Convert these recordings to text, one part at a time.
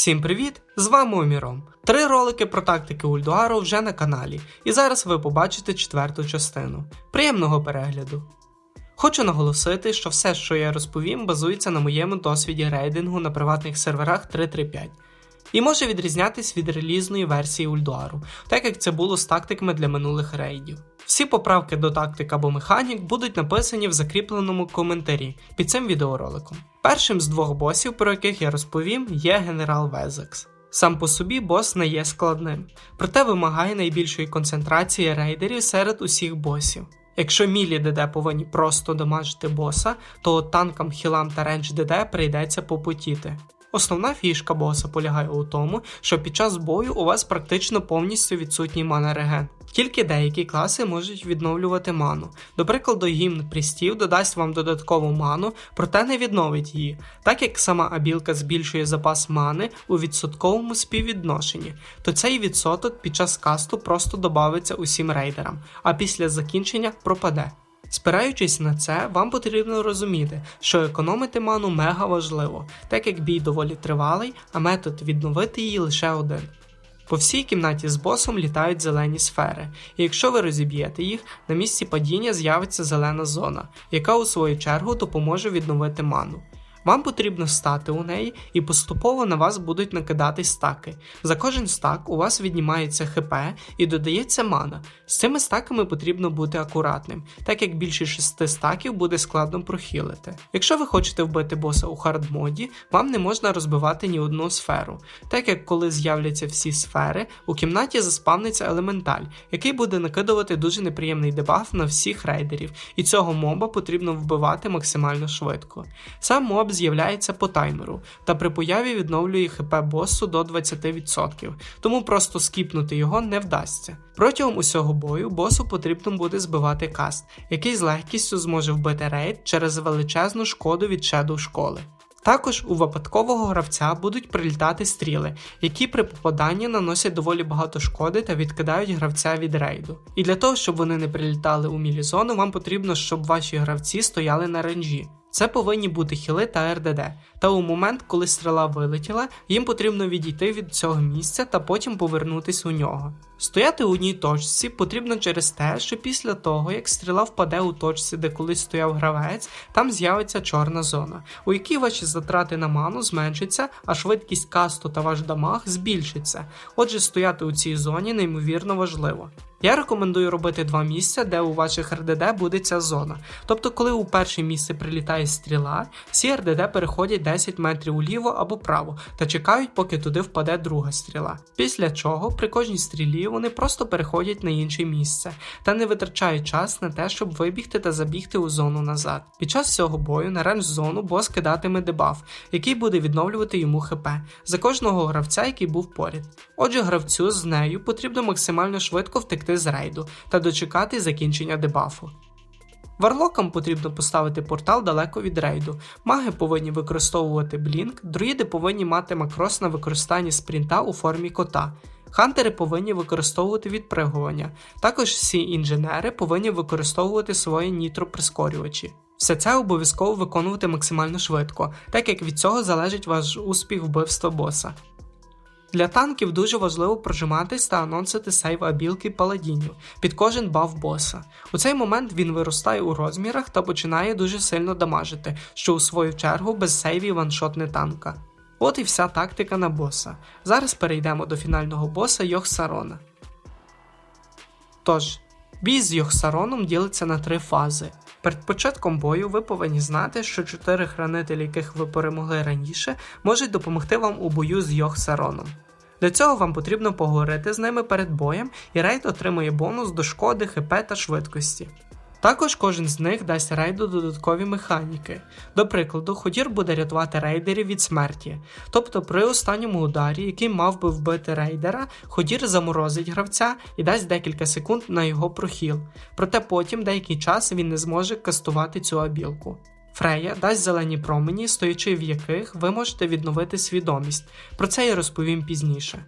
Всім привіт! З вами Оміром. Три ролики про тактики Ульдуару вже на каналі, і зараз ви побачите четверту частину. Приємного перегляду! Хочу наголосити, що все, що я розповім, базується на моєму досвіді рейдингу на приватних серверах 335 і може відрізнятись від релізної версії Ульдуару, так як це було з тактиками для минулих рейдів. Всі поправки до тактик або механік будуть написані в закріпленому коментарі під цим відеороликом. Першим з двох босів, про яких я розповім, є генерал Везекс. Сам по собі бос не є складним, проте вимагає найбільшої концентрації рейдерів серед усіх босів. Якщо мілі ДД повинні просто дамажити боса, то танкам, хілам та рендж ДД прийдеться попотіти. Основна фішка боса полягає у тому, що під час бою у вас практично повністю відсутній мана реген. Тільки деякі класи можуть відновлювати ману. До прикладу, гімн прістів додасть вам додаткову ману, проте не відновить її, так як сама абілка збільшує запас мани у відсотковому співвідношенні, то цей відсоток під час касту просто додається усім рейдерам, а після закінчення пропаде. Спираючись на це, вам потрібно розуміти, що економити ману мега важливо, так як бій доволі тривалий, а метод відновити її лише один. По всій кімнаті з босом літають зелені сфери, і якщо ви розіб'єте їх, на місці падіння з'явиться зелена зона, яка у свою чергу допоможе відновити ману. Вам потрібно стати у неї, і поступово на вас будуть накидати стаки. За кожен стак у вас віднімається ХП і додається мана. З цими стаками потрібно бути акуратним, так як більше 6 стаків буде складно прохілити. Якщо ви хочете вбити боса у хардмоді, вам не можна розбивати ні одну сферу, так як коли з'являться всі сфери, у кімнаті заспавниться елементаль, який буде накидувати дуже неприємний дебаф на всіх рейдерів, і цього моба потрібно вбивати максимально швидко. Сам моб з'являється по таймеру, та при появі відновлює хп босу до 20%, тому просто скіпнути його не вдасться. Протягом усього бою босу потрібно буде збивати каст, який з легкістю зможе вбити рейд через величезну шкоду від шеду школи. Також у випадкового гравця будуть прилітати стріли, які при попаданні наносять доволі багато шкоди та відкидають гравця від рейду. І для того, щоб вони не прилітали у мілізону, вам потрібно, щоб ваші гравці стояли на ренжі. Це повинні бути хіли та РДД. Та у момент, коли стріла вилетіла, їм потрібно відійти від цього місця та потім повернутись у нього. Стояти у одній точці потрібно через те, що після того, як стріла впаде у точці, де колись стояв гравець, там з'явиться чорна зона, у якій ваші затрати на ману зменшаться, а швидкість касту та ваш дамаг збільшиться. Отже, стояти у цій зоні неймовірно важливо. Я рекомендую робити два місця, де у ваших РДД буде ця зона. Тобто, коли у перше місце прилітає стріла, всі РДД переходять 10 метрів уліво або право та чекають, поки туди впаде друга стріла. Після чого при кожній стрілі вони просто переходять на інше місце та не витрачають час на те, щоб вибігти та забігти у зону назад. Під час цього бою на рендж зону бос кидатиме дебаф, який буде відновлювати йому ХП за кожного гравця, який був поряд. Отже, гравцю з нею потрібно максимально швидко втекти з рейду та дочекати закінчення дебафу. Варлокам потрібно поставити портал далеко від рейду. Маги повинні використовувати блінк, друїди повинні мати макрос на використанні спринта у формі кота. Хантери повинні використовувати відпригування. Також всі інженери повинні використовувати свої нітроприскорювачі. Все це обов'язково виконувати максимально швидко, так як від цього залежить ваш успіх вбивства боса. Для танків дуже важливо прожиматись та анонсити сейв абілки паладінів під кожен баф боса. У цей момент він виростає у розмірах та починає дуже сильно дамажити, що у свою чергу без сейвів ваншотне танка. От і вся тактика на боса. Зараз перейдемо до фінального боса Йохсарона. Тож, бій з Йохсароном ділиться на три фази. Перед початком бою ви повинні знати, що чотири хранителі, яких ви перемогли раніше, можуть допомогти вам у бою з Йохсароном. Для цього вам потрібно поговорити з ними перед боєм, і рейд отримує бонус до шкоди, ХП та швидкості. Також кожен з них дасть рейду додаткові механіки. До прикладу, Ходір буде рятувати рейдерів від смерті. Тобто при останньому ударі, який мав би вбити рейдера, Ходір заморозить гравця і дасть декілька секунд на його прохіл. Проте потім деякий час він не зможе кастувати цю абілку. Фрея дасть зелені промені, стоячи в яких ви можете відновити свідомість. Про це я розповім пізніше.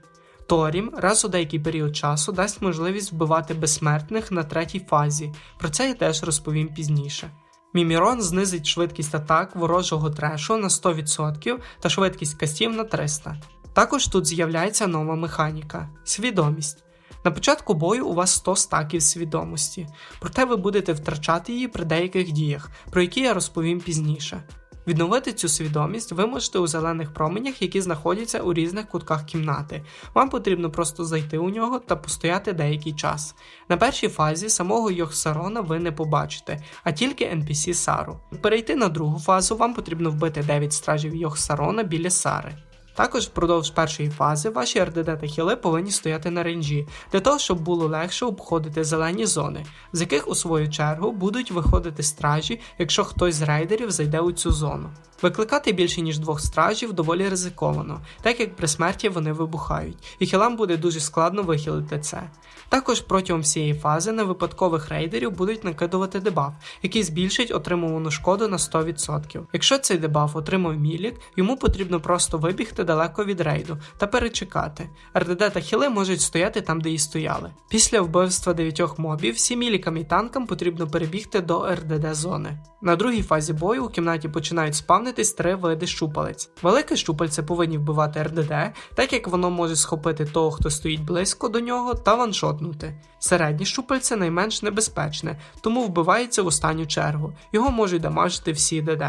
Торім раз у деякий період часу дасть можливість вбивати безсмертних на третій фазі, про це я теж розповім пізніше. Мімірон знизить швидкість атак ворожого трешу на 100% та швидкість кастів на 300%. Також тут з'являється нова механіка свідомість. На початку бою у вас 100 стаків свідомості, проте ви будете втрачати її при деяких діях, про які я розповім пізніше. Відновити цю свідомість ви можете у зелених променях, які знаходяться у різних кутках кімнати. Вам потрібно просто зайти у нього та постояти деякий час. На першій фазі самого Йохсарона ви не побачите, а тільки NPC Сару. Перейти на другу фазу вам потрібно вбити 9 стражів Йохсарона біля Сари. Також впродовж першої фази ваші РДД та хіли повинні стояти на ренджі, для того, щоб було легше обходити зелені зони, з яких у свою чергу будуть виходити стражі, якщо хтось з рейдерів зайде у цю зону. Викликати більше ніж двох стражів доволі ризиковано, так як при смерті вони вибухають, і хілам буде дуже складно вихилити це. Також протягом всієї фази на випадкових рейдерів будуть накидувати дебаф, який збільшить отримувану шкоду на 100%. Якщо цей дебаф отримав мілік, йому потрібно просто вибігти далеко від рейду та перечекати. РДД та хіли можуть стояти там, де і стояли. Після вбивства дев'ятьох мобів всім мілікам і танкам потрібно перебігти до РДД зони. На другій фазі бою у кімнаті починають спавнитись три види щупалець. Велике щупальце повинні вбивати РДД, так як воно може схопити того, хто стоїть близько до нього, та ваншотнути. Середнє щупальце найменш небезпечне, тому вбивається в останню чергу. Його можуть дамажити всі ДД.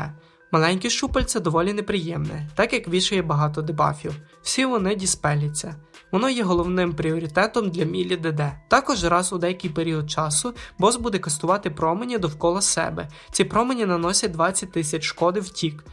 Маленьке щупальце доволі неприємне, так як вішає багато дебафів. Всі вони діспеляться. Воно є головним пріоритетом для Мілі ДД. Також раз у деякий період часу бос буде кастувати промені довкола себе. Ці промені наносять 20 тисяч шкоди в тік.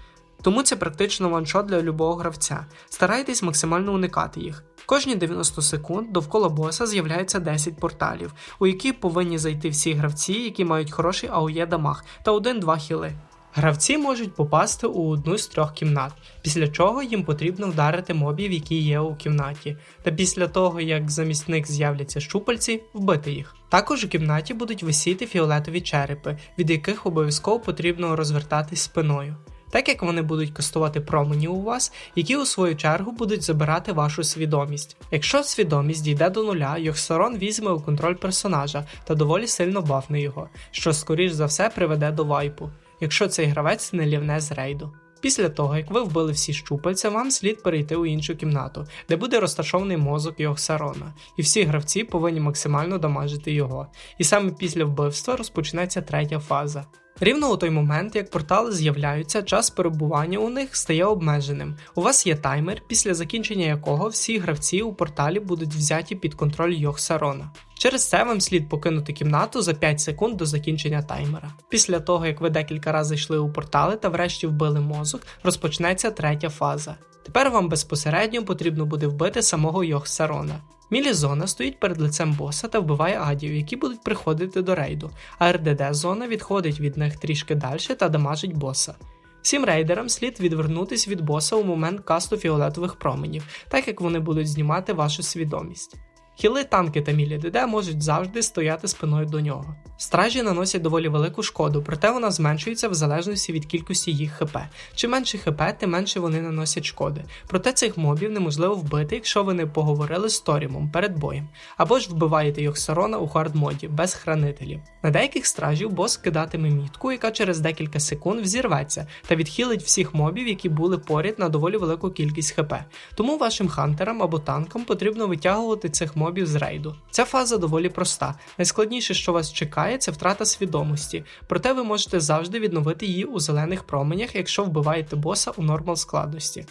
Тому це практично ваншот для любого гравця. Старайтесь максимально уникати їх. Кожні 90 секунд довкола боса з'являється 10 порталів, у які повинні зайти всі гравці, які мають хороший АОЄ дамаг та 1-2 хіли. Гравці можуть попасти у одну з трьох кімнат, після чого їм потрібно вдарити мобів, які є у кімнаті, та після того, як замість них з'являться щупальці, вбити їх. Також у кімнаті будуть висіти фіолетові черепи, від яких обов'язково потрібно розвертатись спиною. Так як вони будуть кастувати промені у вас, які у свою чергу будуть забирати вашу свідомість. Якщо свідомість дійде до нуля, Йохсарон візьме у контроль персонажа та доволі сильно бафне його, що скоріш за все приведе до вайпу якщо цей гравець не лівне з рейду. Після того, як ви вбили всі щупальця, вам слід перейти у іншу кімнату, де буде розташований мозок Йохсарона, і всі гравці повинні максимально дамажити його. І саме після вбивства розпочнеться третя фаза. Рівно у той момент, як портали з'являються, час перебування у них стає обмеженим. У вас є таймер, після закінчення якого всі гравці у порталі будуть взяті під контроль Йохсарона. Через це вам слід покинути кімнату за 5 секунд до закінчення таймера. Після того, як ви декілька разів йшли у портали та врешті вбили мозок, розпочнеться третя фаза. Тепер вам безпосередньо потрібно буде вбити самого Йохсарона. Мілізона стоїть перед лицем боса та вбиває адів, які будуть приходити до рейду, а РДД зона відходить від них трішки далі та дамажить боса. Всім рейдерам слід відвернутись від боса у момент касту фіолетових променів, так як вони будуть знімати вашу свідомість. Хіли, танки та мілі ДД можуть завжди стояти спиною до нього. Стражі наносять доволі велику шкоду, проте вона зменшується в залежності від кількості їх ХП. Чим менше ХП, тим менше вони наносять шкоди. Проте цих мобів неможливо вбити, якщо ви не поговорили з Торімом перед боєм, або ж вбиваєте Йохсарона у хардмоді без хранителів. На деяких стражів бос кидатиме мітку, яка через декілька секунд взірветься та відхилить всіх мобів, які були поряд на доволі велику кількість ХП. Тому вашим хантерам або танкам потрібно витягувати цих мобів з рейду. Ця фаза доволі проста. Найскладніше, що вас чекає, це втрата свідомості, проте ви можете завжди відновити її у зелених променях, якщо вбиваєте боса у нормал складності.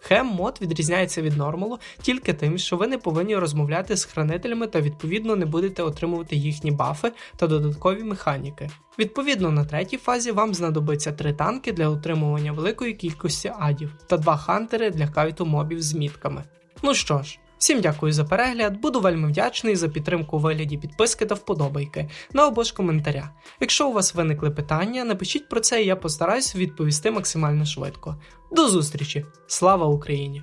Хем мод відрізняється від нормалу тільки тим, що ви не повинні розмовляти з хранителями та відповідно не будете отримувати їхні бафи та додаткові механіки. Відповідно, на третій фазі вам знадобиться три танки для отримування великої кількості адів та два хантери для кайту мобів з мітками. Ну що ж. Всім дякую за перегляд, буду вельми вдячний за підтримку у вигляді підписки та вподобайки, ну або ж коментаря. Якщо у вас виникли питання, напишіть про це і я постараюсь відповісти максимально швидко. До зустрічі! Слава Україні!